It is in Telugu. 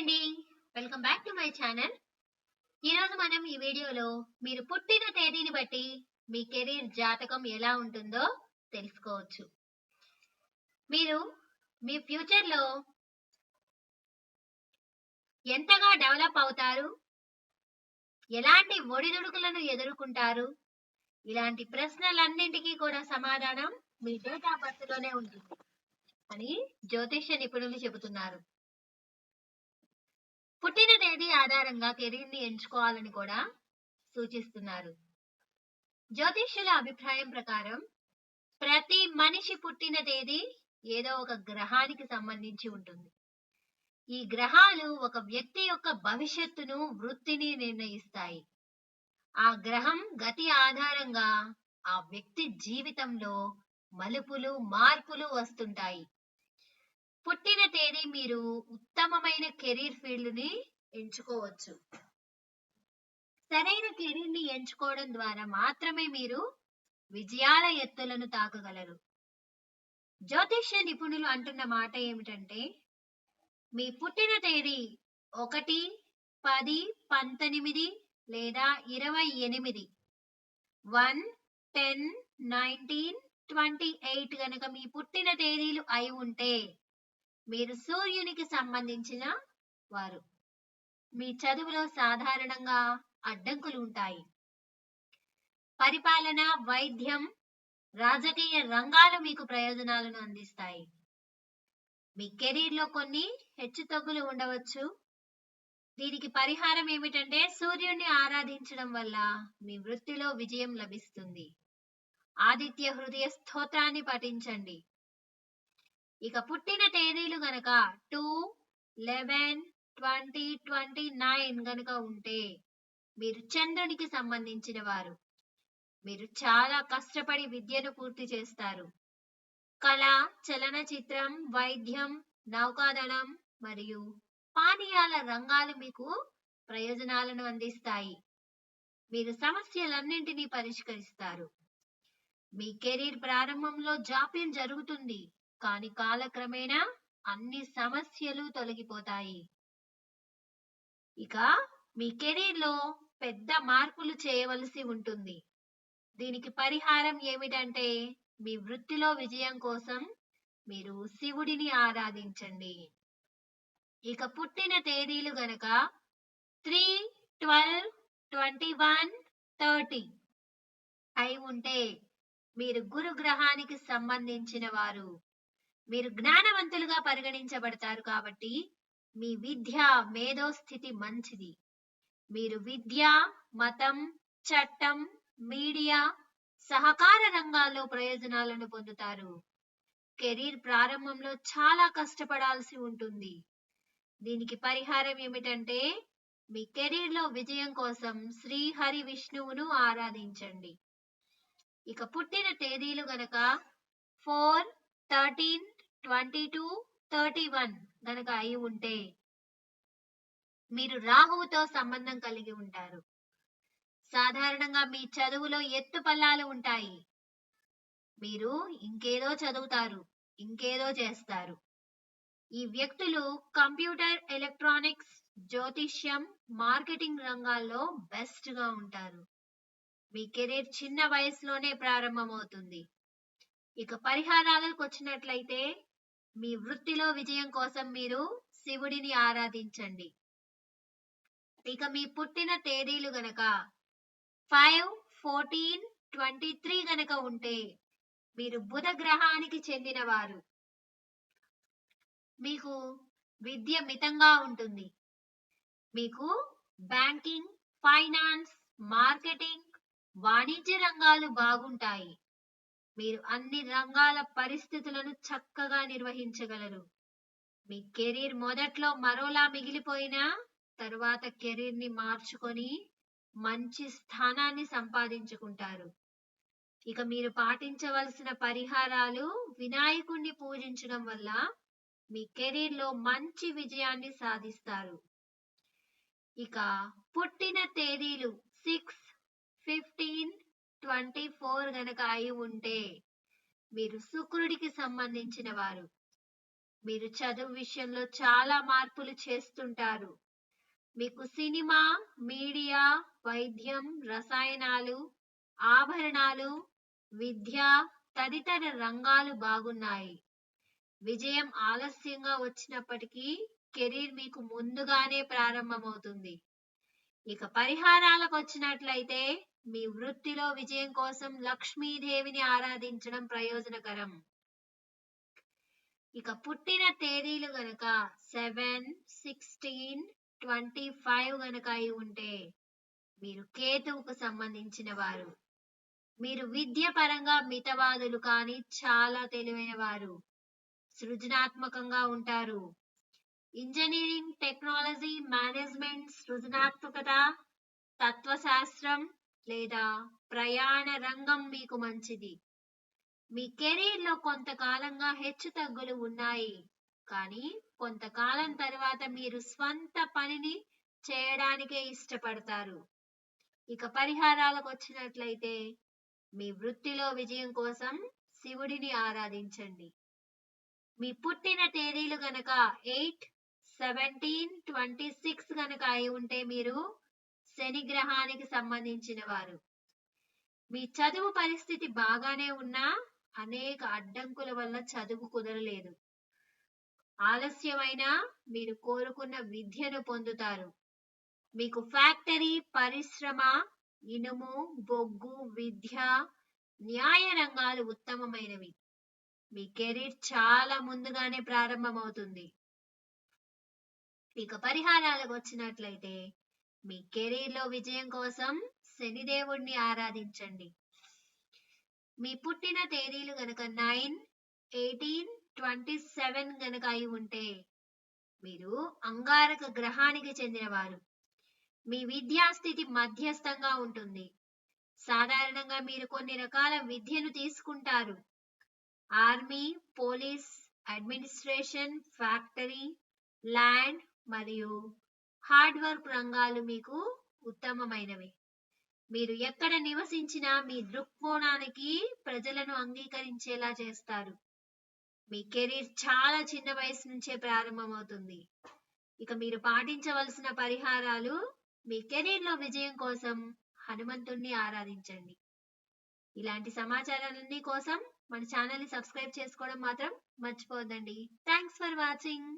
అండి. Welcome back to my channel ఈరోజు మనం ఈ వీడియోలో మీరు పుట్టిన తేదీని బట్టి మీ కెరీర్ జాతకం ఎలా ఉంటుందో తెలుసుకోవచ్చు. మీరు మీ ఫ్యూచర్లో ఎంతగా డెవలప్ అవుతారు? ఎలాంటి ఒడిదుడుకులను ఎదుర్కొంటారు? ఇలాంటి ప్రశ్నలన్నింటికీ కూడా సమాధానం మీ డేట్ ఆఫ్ బర్త్లోనే ఉంటుంది. అని జ్యోతిష్య నిపుణులు చెబుతున్నారు. పుట్టిన తేదీ ఆధారంగా కెరీర్ని ఎంచుకోవాలని కూడా సూచిస్తున్నారు. జ్యోతిష్యుల అభిప్రాయం ప్రకారం ప్రతి మనిషి పుట్టిన తేదీ ఏదో ఒక గ్రహానికి సంబంధించి ఉంటుంది. ఈ గ్రహాలు ఒక వ్యక్తి యొక్క భవిష్యత్తును వృత్తిని నిర్ణయిస్తాయి. ఆ గ్రహం గతి ఆధారంగా ఆ వ్యక్తి జీవితంలో మలుపులు మార్పులు వస్తుంటాయి. పుట్టిన తేదీ మీరు ఉత్తమమైన కెరీర్ ఫీల్డ్ని ఎంచుకోవచ్చు. సరైన కెరీర్ని ఎంచుకోవడం ద్వారా మాత్రమే మీరు విజయాల ఎత్తులను తాకగలరు. జ్యోతిష్య నిపుణులు అంటున్న మాట ఏమిటంటే మీ పుట్టిన తేదీ ఒకటి పది పంతొమ్మిది లేదా ఇరవై ఎనిమిది. One ten nineteen twenty eight గనక మీ పుట్టిన తేదీలు అయి ఉంటే మీరు సూర్యునికి సంబంధించిన వారు. మీ చదువులో సాధారణంగా అడ్డంకులు ఉంటాయి పరిపాలన వైద్యం రాజకీయ రంగాలు మీకు ప్రయోజనాలను అందిస్తాయి. మీ కెరీర్లో కొన్ని హెచ్చుతగ్గులు ఉండవచ్చు. దీనికి పరిహారం ఏమిటంటే సూర్యుడిని ఆరాధించడం వల్ల మీ వృత్తిలో విజయం లభిస్తుంది. ఆదిత్య హృదయ స్తోత్రాన్ని పఠించండి. ఇక పుట్టిన తేదీలు గనక two eleven twenty twenty nine గనక ఉంటే మీరు చంద్రునికి సంబంధించిన వారు. మీరు చాలా కష్టపడి విద్యను పూర్తి చేస్తారు. కళ చలనచిత్రం వైద్యం నౌకాదళం మరియు పానీయాల రంగాలు మీకు ప్రయోజనాలను అందిస్తాయి. మీరు సమస్యలన్నింటినీ పరిష్కరిస్తారు. మీ కెరీర్ ప్రారంభంలో జాప్యం జరుగుతుంది. కానీ కాలక్రమేణా అన్ని సమస్యలు తొలగిపోతాయి. ఇక మీ కెరీర్లో పెద్ద మార్పులు చేయవలసి ఉంటుంది. దీనికి పరిహారం ఏమిటంటే మీ వృత్తిలో విజయం కోసం మీరు శివుడిని ఆరాధించండి. ఇక పుట్టిన తేదీలు గనక three twelve twenty one thirty అయి ఉంటే మీరు గురు గ్రహానికి సంబంధించిన వారు మీరు జ్ఞానవంతులుగా పరిగణించబడతారు కాబట్టి మీ విద్య మేధో స్థితి మంచిది. మీరు విద్య మతం చట్టం మీడియా సహకార రంగాల్లో ప్రయోజనాలను పొందుతారు. కెరీర్ ప్రారంభంలో చాలా కష్టపడాల్సి ఉంటుంది. దీనికి పరిహారం ఏమిటంటే మీ కెరీర్లో విజయం కోసం శ్రీహరి విష్ణువును ఆరాధించండి. ఇక పుట్టిన తేదీలు గనక four thirteen twenty two thirty one గనక అయి ఉంటే మీరు రాహువుతో సంబంధం కలిగి ఉంటారు. సాధారణంగా మీ చదువులో ఎత్తు పల్లాలు ఉంటాయి. మీరు ఇంకేదో చదువుతారు ఇంకేదో చేస్తారు. ఈ వ్యక్తులు కంప్యూటర్ ఎలక్ట్రానిక్స్ జ్యోతిష్యం మార్కెటింగ్ రంగాల్లో బెస్ట్గా ఉంటారు. మీ కెరీర్ చిన్న వయసులోనే ప్రారంభమవుతుంది. ఇక పరిహారాలకు వచ్చినట్లయితే మీ వృత్తిలో విజయం కోసం మీరు శివుడిని ఆరాధించండి. ఇక మీ పుట్టిన తేదీలు గనక ఫైవ్ ఫోర్టీన్ ట్వంటీ త్రీ గనక ఉంటే మీరు బుధ గ్రహానికి చెందినవారు. మీకు విద్య మితంగా ఉంటుంది. మీకు బ్యాంకింగ్ ఫైనాన్స్ మార్కెటింగ్ వాణిజ్య రంగాలు బాగుంటాయి. మీరు అన్ని రంగాల పరిస్థితులను చక్కగా నిర్వహించగలరు. మీ కెరీర్ మొదట్లో మరోలా మిగిలిపోయినా తరువాత కెరీర్ని మార్చుకొని మంచి స్థానాన్ని సంపాదించుకుంటారు. ఇక మీరు పాటించవలసిన పరిహారాలు వినాయకుణ్ణి పూజించడం వల్ల మీ కెరీర్లో మంచి విజయాన్ని సాధిస్తారు. ఇక పుట్టిన తేదీలు సిక్స్ ఫిఫ్టీన్ ట్వంటీ ఫోర్ గనక అయి ఉంటే మీరు శుక్రుడికి సంబంధించిన వారు. మీరు చదువు విషయంలో చాలా మార్పులు చేస్తుంటారు. మీకు సినిమా మీడియా వైద్యం రసాయనాలు ఆభరణాలు విద్య తదితర రంగాలు బాగున్నాయి. విజయం ఆలస్యంగా వచ్చినప్పటికీ కెరీర్ మీకు ముందుగానే ప్రారంభమవుతుంది. ఇక పరిహారాలకు వచ్చినట్లయితే మీ వృత్తిలో విజయం కోసం లక్ష్మీదేవిని ఆరాధించడం ప్రయోజనకరం. ఇక పుట్టిన తేదీలు గనక సెవెన్ సిక్స్టీన్ ట్వంటీ ఫైవ్ గనక అయి ఉంటే మీరు కేతువుకు సంబంధించిన వారు. మీరు విద్య పరంగా మితవాదులు కానీ చాలా తెలివైన వారు. సృజనాత్మకంగా ఉంటారు. ఇంజనీరింగ్ టెక్నాలజీ మేనేజ్మెంట్ సృజనాత్మకత తత్వశాస్త్రం లేదా ప్రయాణ రంగం మీకు మంచిది. మీ కెరీర్లో కొంతకాలంగా హెచ్చు తగ్గులు ఉన్నాయి. కానీ కొంతకాలం తర్వాత మీరు స్వంత పనిని చేయడానికే ఇష్టపడతారు. ఇక పరిహారాలకు వచ్చినట్లయితే మీ వృత్తిలో విజయం కోసం శివుడిని ఆరాధించండి. మీ పుట్టిన తేదీలు గనక ఎయిట్ సెవెంటీన్ ట్వంటీ సిక్స్ గనక అయి ఉంటే మీరు శని గ్రహానికి సంబంధించిన వారు మీ చదువు పరిస్థితి బాగానే ఉన్నా అనేక అడ్డంకుల వల్ల చదువు కుదరలేదు. ఆలస్యమైనా మీరు కోరుకున్న విద్యను పొందుతారు. మీకు ఫ్యాక్టరీ పరిశ్రమ ఇనుము బొగ్గు విద్య న్యాయ రంగాలు ఉత్తమమైనవి. మీ కెరీర్ చాలా ముందుగానే ప్రారంభమవుతుంది. ఇక పరిహారాలకు వచ్చినట్లయితే మీ కెరీర్లో విజయం కోసం శనిదేవుణ్ణి ఆరాధించండి. మీ పుట్టిన తేదీలు గనక నైన్ ఎయిటీన్ ట్వంటీ సెవెన్ గనక అయి ఉంటే మీరు అంగారక గ్రహానికి చెందినవారు. మీ విద్యాస్థితి మధ్యస్థంగా ఉంటుంది. సాధారణంగా మీరు కొన్ని రకాల విద్యను తీసుకుంటారు. Army police administration factory land మరియు హార్డ్ వర్క్ రంగాలు మీకు ఉత్తమమైనవి. మీరు ఎక్కడ నివసించినా మీ దృక్కోణానికి ప్రజలను అంగీకరించేలా చేస్తారు. మీ కెరీర్ చాలా చిన్న వయసు నుంచే ప్రారంభమవుతుంది. ఇక మీరు పాటించవలసిన పరిహారాలు మీ కెరీర్లో విజయం కోసం హనుమంతుణ్ణి ఆరాధించండి. ఇలాంటి సమాచారాలన్నీ కోసం మన ఛానల్ని సబ్స్క్రైబ్ చేసుకోవడం మాత్రం మర్చిపోవద్దండి. Thanks for watching.